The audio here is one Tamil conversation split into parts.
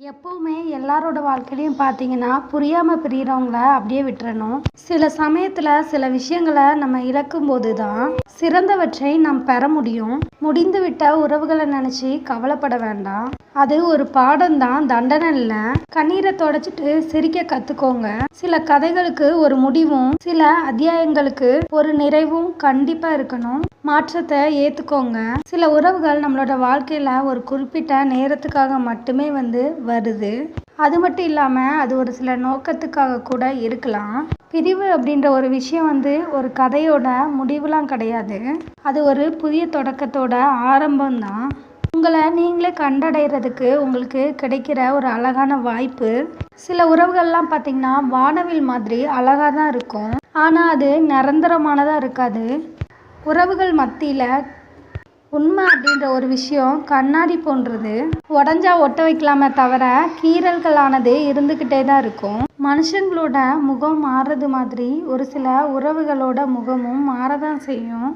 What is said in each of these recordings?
எப்போவுமே எல்லாரோட வாழ்க்கையிலையும் பார்த்தீங்கன்னா புரியாமல் பிரிகிறவங்கள அப்படியே விட்டுறணும். சில சமயத்தில் சில விஷயங்களை நம்ம இழக்கும்போது தான் சிறந்தவற்றை நாம் பெற முடியும். முடிந்துவிட்ட உறவுகளை நினச்சி கவலைப்பட வேண்டாம். அது ஒரு பாடம் தான் தண்டனை இல்லை. கண்ணீரை தொடச்சிட்டு சிரிக்க கற்றுக்கோங்க சில கதைகளுக்கு ஒரு முடிவும் சில அத்தியாயங்களுக்கு ஒரு நிறைவும் கண்டிப்பாக இருக்கணும். மாற்றத்தை ஏற்றுக்கோங்க சில உறவுகள் நம்மளோட வாழ்க்கையில் ஒரு குறிப்பிட்ட நேரத்துக்காக மட்டுமே வந்து வருது. அது மட்டும் இல்லாமல் அது ஒரு சில நோக்கத்துக்காக கூட இருக்கலாம். பிரிவு அப்படின்ற ஒரு விஷயம் வந்து ஒரு கதையோட முடிவுலாம் கிடையாது. அது ஒரு புதிய தொடக்கத்தோட ஆரம்பம்தான். உங்களை நீங்களே கண்டடைகிறதுக்கு உங்களுக்கு கிடைக்கிற ஒரு அழகான வாய்ப்பு. சில உறவுகள்லாம் பார்த்திங்கன்னா வானவில் மாதிரி அழகாக தான் இருக்கும். ஆனால் அது நிரந்தரமானதாக இருக்காது. உறவுகள் மத்தியில் உண்மை அப்படின்ற ஒரு விஷயம் கண்ணாடி போன்றது. உடஞ்சா ஒட்ட வைக்கலாமே தவிர கீறல்களானது இருந்துக்கிட்டே தான் இருக்கும். மனுஷங்களோட முகம் மாறுறது மாதிரி ஒரு சில உறவுகளோட முகமும் மாறதான் செய்யும்.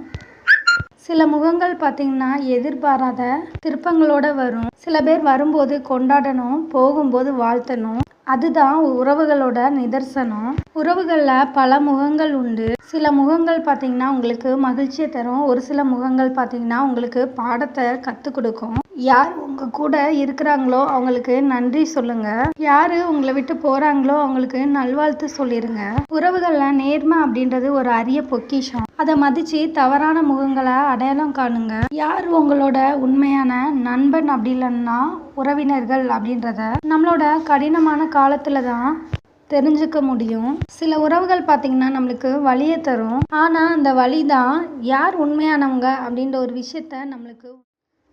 சில முகங்கள் பார்த்தீங்கன்னா எதிர்பாராத திருப்பங்களோட வரும். சில பேர் வரும்போது கொண்டாடணும் போகும்போது வாழ்த்தணும். அதுதான் உறவுகளோட நிதர்சனம். உறவுகளில் பல முகங்கள் உண்டு. சில முகங்கள் பார்த்தீங்கன்னா உங்களுக்கு மகிழ்ச்சியை தரும். ஒரு சில முகங்கள் பார்த்தீங்கன்னா உங்களுக்கு பாடத்தை கற்றுக் கொடுக்கும். யார் உங்கள் கூட இருக்கிறாங்களோ அவங்களுக்கு நன்றி சொல்லுங்க. யாரு உங்களை விட்டு போறாங்களோ அவங்களுக்கு நல்வாழ்த்து சொல்லிருங்க. உறவுகளில் நேர்மை அப்படின்றது ஒரு அரிய பொக்கிஷம். அதை மதிச்சு தவறான முகங்களை அடையாளம் காணுங்க. யார் உங்களோட உண்மையான நண்பன் அப்படி இல்லைன்னா உறவினர்கள் அப்படின்றத நம்மளோட கடினமான காலத்துல தான் தெரிஞ்சுக்க முடியும். சில உறவுகள் பார்த்தீங்கன்னா நம்மளுக்கு வழியை தரும். ஆனால் அந்த வழி தான் யார் உண்மையானவங்க அப்படின்ற ஒரு விஷயத்த நம்மளுக்கு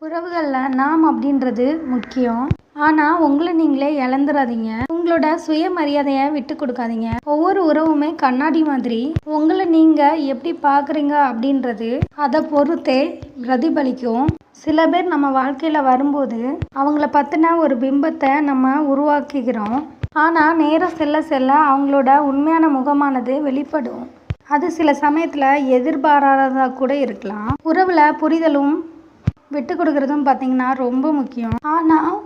உறவுகளில் நாம் அப்படின்றது முக்கியம். ஆனால் உங்களை நீங்களே இழந்துடாதீங்க உங்களோட சுயமரியாதையை விட்டு கொடுக்காதீங்க. ஒவ்வொரு உறவுமே கண்ணாடி மாதிரி. உங்களை நீங்கள் எப்படி பார்க்குறீங்க அப்படின்றது அதை பொறுத்தே பிரதிபலிக்கும். சில பேர் நம்ம வாழ்க்கையில் வரும்போது அவங்கள பற்றின ஒரு பிம்பத்தை நம்ம உருவாக்கிக்கிறோம் ஆனால் நேரம் செல்ல செல்ல அவங்களோட உண்மையான முகமானது வெளிப்படும். அது சில சமயத்தில் எதிர்பாராததாக கூட இருக்கலாம். உறவில் புரிதலும் விட்டு கொடுக்கறதும் பார்த்தீங்கன்னா ரொம்ப முக்கியம். ஆனால்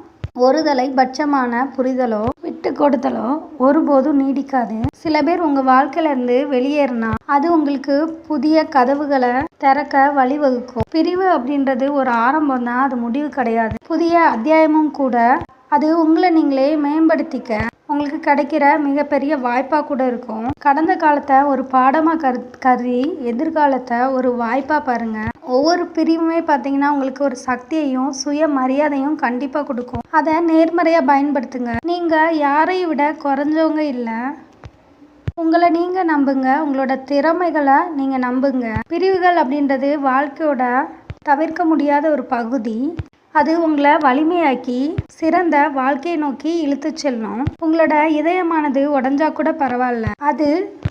ஒருதலை பட்சமான புரிதலோ விட்டு கொடுத்தலோ ஒருபோதும் நீடிக்காது. சில பேர் உங்கள் வாழ்க்கையிலேருந்து வெளியேறினா அது உங்களுக்கு புதிய கதவுகளை திறக்க வழிவகுக்கும். பிரிவு அப்படின்றது ஒரு ஆரம்பம் தான் அது முடிவு கிடையாது. புதிய அத்தியாயமும் கூட அது உங்களை நீங்களே மேம்படுத்திக்க உங்களுக்கு கிடைக்கிற மிகப்பெரிய வாய்ப்பாக கூட இருக்கும். கடந்த காலத்தை ஒரு பாடமாக கரு கருதி எதிர்காலத்தை ஒரு வாய்ப்பாக பாருங்கள் ஒவ்வொரு பிரிவுமே பார்த்தீங்கன்னா உங்களுக்கு ஒரு சக்தியையும் சுய மரியாதையும் கண்டிப்பாக கொடுக்கும். அதை நேர்மறையாக பயன்படுத்துங்க. நீங்கள் யாரையும் விட குறைஞ்சவங்க இல்லை. உங்களை நீங்கள் நம்புங்க. உங்களோட திறமைகளை நீங்கள் நம்புங்க. பிரிவுகள் அப்படின்றது வாழ்க்கையோட தவிர்க்க முடியாத ஒரு பகுதி. அது உங்களை வலிமையாக்கி சிறந்த வாழ்க்கையை நோக்கி இழுத்து செல்லும். உங்களோட இதயமானது உடஞ்சா கூட பரவாயில்ல. அது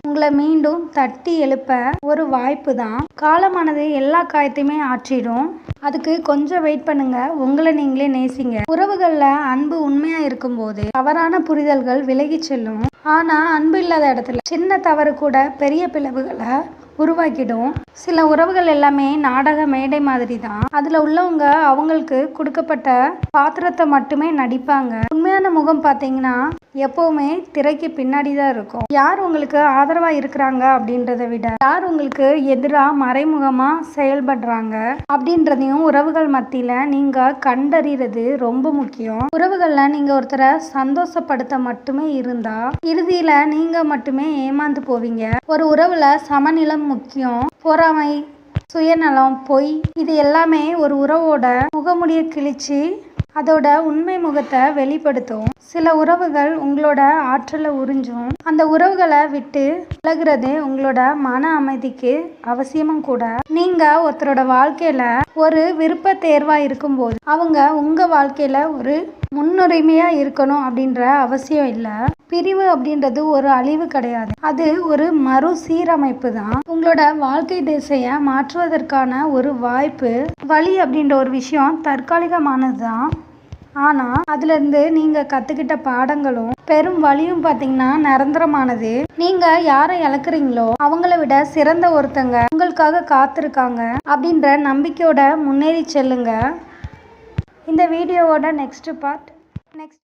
உங்களை மீண்டும் தட்டி எழுப்ப ஒரு வாய்ப்பு தான். காலமானது எல்லா காயத்தையுமே ஆற்றிடும். அதுக்கு கொஞ்சம் வெயிட் பண்ணுங்க. உங்களை நீங்களே நேசிங்க. உறவுகளில் அன்பு உண்மையா இருக்கும்போது தவறான புரிதல்கள் விலகி செல்லும். ஆனா அன்பு இல்லாத இடத்துல சின்ன தவறு கூட பெரிய பிளவுகளை உருவாக்கிடும். சில உறவுகள் எல்லாமே நாடக மேடை மாதிரி தான். அதுல உள்ளவங்க அவங்களுக்கு கொடுக்கப்பட்ட பாத்திரத்தை மட்டுமே நடிப்பாங்க. உண்மையான முகம் பார்த்தீங்கன்னா எப்பவுமே திரைக்கு பின்னாடி தான் இருக்கும். யார் உங்களுக்கு ஆதரவா இருக்கிறாங்க அப்படின்றத விட யார் உங்களுக்கு எதிராக மறைமுகமா செயல்படுறாங்க அப்படின்றதையும் உறவுகள் மத்தியில நீங்க கண்டறிறது ரொம்ப முக்கியம். உறவுகள்ல நீங்க ஒருத்தரை சந்தோஷப்படுத்த மட்டுமே இருந்தா இறுதியில நீங்க மட்டுமே ஏமாந்து போவீங்க. ஒரு உறவுல சமநிலம் முக்கியம். பொறாமை சுயநலம் பொய் இது எல்லாமே ஒரு உறவோட முகமுடிய கிழிச்சு அதோட உண்மை முகத்தை வெளிப்படுத்தும். சில உறவுகள் உங்களோட ஆற்றலை உறிஞ்சும். அந்த உறவுகளை விட்டு விலகிறது உங்களோட மன அமைதிக்கு அவசியமும் கூட. நீங்க ஒருத்தரோட வாழ்க்கையில ஒரு விருப்ப தேர்வா இருக்கும்போது அவங்க உங்க வாழ்க்கையில ஒரு முன்னுரிமையா இருக்கணும் அப்படின்ற அவசியம் இல்லை. பிரிவு அப்படின்றது ஒரு அழிவு கிடையாது. அது ஒரு மறு சீரமைப்பு தான் உங்களோட வாழ்க்கை திசையை மாற்றுவதற்கான ஒரு வாய்ப்பு வழி அப்படின்ற ஒரு விஷயம் தற்காலிகமானது தான் ஆனால் அதுலேருந்து நீங்கள் கற்றுக்கிட்ட பாடங்களும் பெரும் வழியும் பார்த்தீங்கன்னா நிரந்தரமானது. நீங்கள் யாரை இழக்கிறீங்களோ அவங்கள விட சிறந்த ஒருத்தங்க உங்களுக்காக காத்திருக்காங்க அப்படின்ற நம்பிக்கையோட முன்னேறி செல்லுங்க. இந்த வீடியோவோட நெக்ஸ்ட் பார்ட் நெக்ஸ்ட்